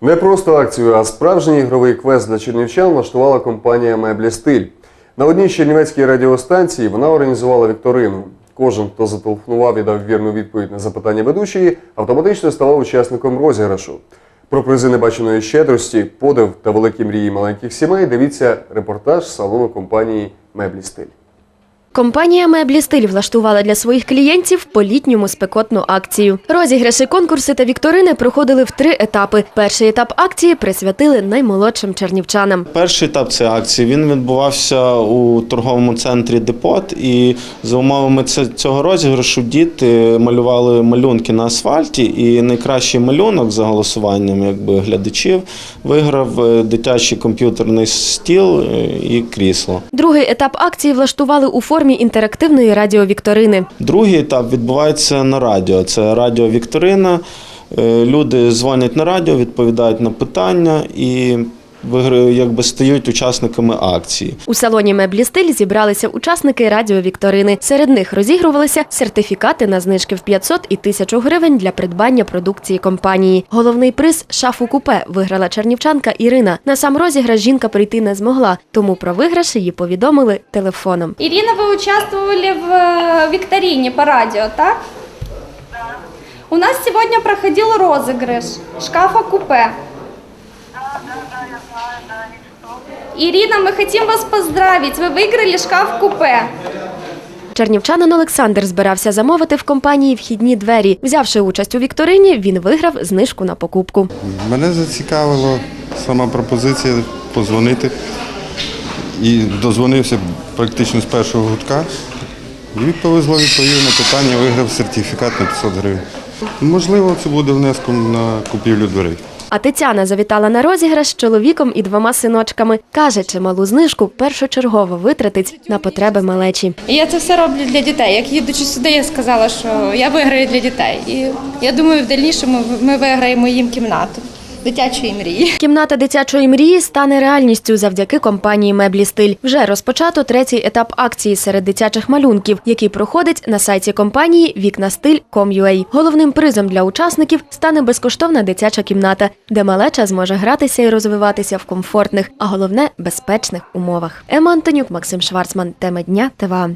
Не просто акцію, а справжній ігровий квест для чернівчан влаштувала компанія Меблі Стиль. На одній чернівецькій радіостанції вона організувала вікторину. Кожен, хто зателефонував і дав вірну відповідь на запитання ведучої, автоматично ставав учасником розіграшу. Про призи небаченої щедрості, подив та великі мрії маленьких сімей дивіться репортаж салону компанії Меблі Стиль. Компанія Меблі Стиль влаштувала для своїх клієнтів по-літньому спекотну акцію. Розіграші, конкурси та вікторини проходили в три етапи. Перший етап акції присвятили наймолодшим чернівчанам. Перший етап цієї акції він відбувався у торговому центрі Депот. І за умовами цього розіграшу діти малювали малюнки на асфальті. І найкращий малюнок за голосуванням якби, глядачів виграв е, дитячий комп'ютерний стіл е, і крісло. Другий етап акції влаштували у формі інтерактивної радіовікторини. Другий етап відбувається на радіо. Це радіовікторина. Е, Люди дзвонять на радіо, відповідають на питання і якби стають учасниками акції. У салоні Меблі Стиль зібралися учасники радіовікторини. Серед них розігрувалися сертифікати на знижки в 500 і 1000 гривень для придбання продукції компанії. Головний приз шафу купе виграла чернівчанка Ірина. На сам розіграш жінка прийти не змогла, тому про виграш її повідомили телефоном. Ирина, вы участвовали в э, викторине по радио, так? У нас сегодня проходил розыгрыш шкафа купе. Ирина, мы хотим вас поздравить. Вы выиграли шкаф купе. Чернівчанин Олександр збирався замовити в компанії вхідні двері. Взявши участь у вікторині, він виграв знижку на покупку. Мене зацікавила сама пропозиція позвонити. І дозвонився практично з першого гудка. І повезло відповів на питання, виграв сертифікат на 500 гривень. Можливо, це буде внеском на купівлю дверей. А Тетяна завітала на розіграш з чоловіком і двома синочками. Каже, чималу знижку першочергово витратить на потреби малечі. Я це все роблю для дітей. Як їдучи сюди, я сказала, що я виграю для дітей. І я думаю, в дальнішому ми виграємо їм кімнату дитячої мрії. Кімната дитячої мрії стане реальністю завдяки компанії Меблі Стиль. Вже розпочато третій етап акції серед дитячих малюнків, який проходить на сайті компанії вікнастиль.com.ua. Головним призом для учасників стане безкоштовна дитяча кімната, де малеча зможе гратися і розвиватися в комфортних, а головне безпечних умовах. Ема Антонюк, Максим Шварцман. Тема дня ТВА.